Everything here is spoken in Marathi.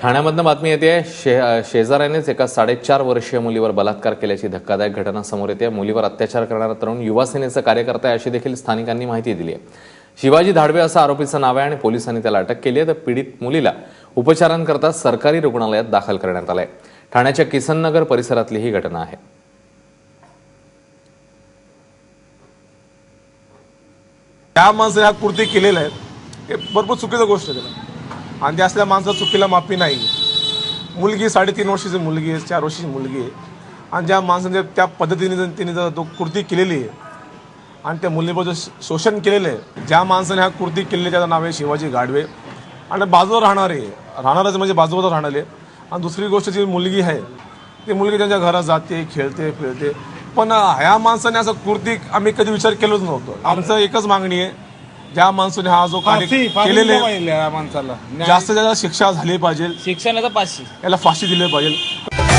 ठाण्यामधनं बातमी येते शे शेजाऱ्यानेच एका साडेचार वर्षीय मुलीवर बलात्कार केल्याची धक्कादायक घटना समोर येते. मुलीवर अत्याचार करणारा तरुण युवासेनेचा कार्यकर्ता आहे अशी देखील स्थानिकांनी माहिती दिली आहे. शिवाजी धाडवे असं आरोपीचं नाव आहे आणि पोलिसांनी त्याला अटक केली आहे. तर पीडित मुलीला उपचारांकरता सरकारी रुग्णालयात दाखल करण्यात आलंय. ठाण्याच्या किसननगर परिसरातली ही घटना आहे. त्या माणसाने हा कृती केलेला आहे. हे भरपूर चुकीचं गोष्ट आहे त्याला. आणि त्या असल्या माणसं चुकीला माफी नाही. मुलगी साडेतीन वर्षाची मुलगी आहे चार वर्षाची मुलगी आहे. आणि ज्या माणसाने त्या पद्धतीने जर तिने जर तो कृती केलेली आहे आणि त्या मुलीबद्दल शोषण केलेलं आहे ज्या माणसाने हा कृती केलेली त्याचं नाव आहे शिवाजी गाडवे. आणि बाजूवर राहणारे राहणारच म्हणजे बाजूवर राहणारे आणि दुसरी गोष्ट जी मुलगी आहे ती मुलगी त्यांच्या घरात जाते खेळते फिरते. पण ह्या माणसाने असं कृती आम्ही कधी विचार केलोच नव्हतो. आमचं एकच मागणी आहे ज्या माणसाने हा जो कार्य फाशी फाशी केलेले दिली पाहिजे या माणसाला. जास्त जास्त शिक्षा झाली पाहिजे. शिक्षणाचा पाचशे याला फाशी दिली पाहिजे.